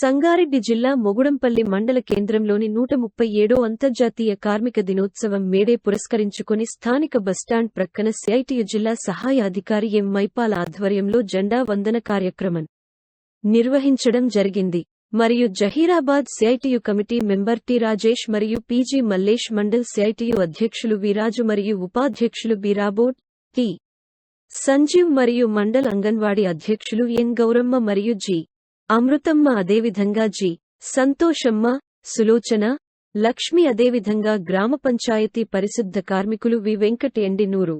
సంగారెడ్డి జిల్లా మొగుడంపల్లి మండల కేంద్రంలోని నూట ముప్పై ఏడో అంతర్జాతీయ కార్మిక దినోత్సవం మేడే పురస్కరించుకుని స్థానిక బస్టాండ్ ప్రక్కన సిఐటియు జిల్లా సహాయ అధికారి ఎం మైపాల్ ఆధ్వర్యంలో జెండా వందన కార్యక్రమం నిర్వహించడం జరిగింది. మరియు Zaheerabad CITU committee member T Rajesh మరియు పీజీ మల్లేష్ మండల్ సిఐటియు అధ్యక్షులు విరాజు మరియు ఉపాధ్యక్షులు బీరాబోట్ టి. సంజీవ్ మరియు మండల్ అంగన్వాడీ అధ్యక్షులు ఎన్ గౌరమ్మ మరియు జి. అమృతమ్మ అదేవిధంగా జి సంతోషమ్మ సులోచన లక్ష్మి అదేవిధంగా గ్రామ పంచాయతీ పరిశుద్ధ కార్మికులు వి వెంకట ఎండినూరు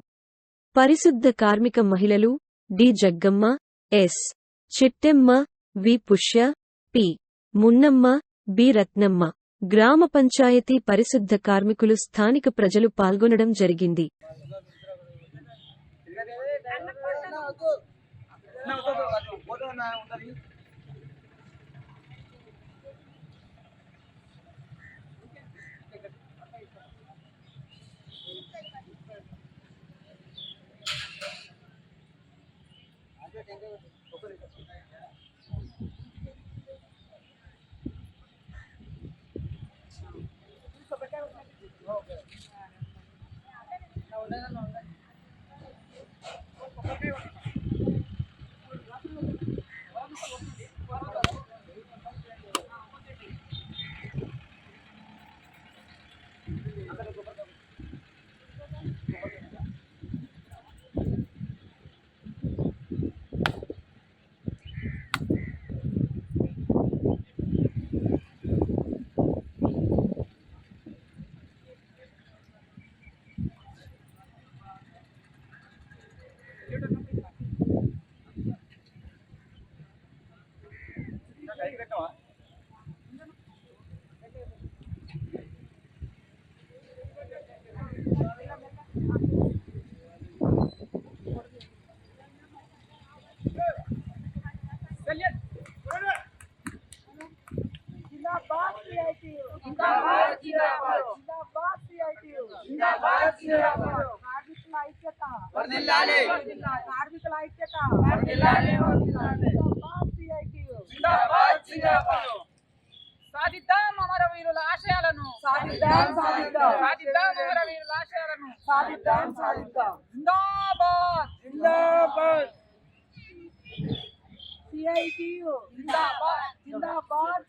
పరిశుద్ధ కార్మిక మహిళలు D Jaggamma S Chittemma V Pushya P Munnamma B Ratnamma గ్రామ పంచాయతీ పరిశుద్ధ కార్మికులు స్థానిక ప్రజలు పాల్గొనడం జరిగింది जिंदाबाद పెట్టవా కార్మికుల ఐక్యత కార్మికుల ఐక్యత సాధిద్దాం అమరవీరుల ఆశయాలను. సాధిద్దాం సాధిద్దాం. అమర వీరుల ఆశయాలను. సాధిద్దాం సాధిద్దాం. జిందాబాద్. జిందాబాద్. సిఐటియు జిందాబాద్. జిందాబాద్.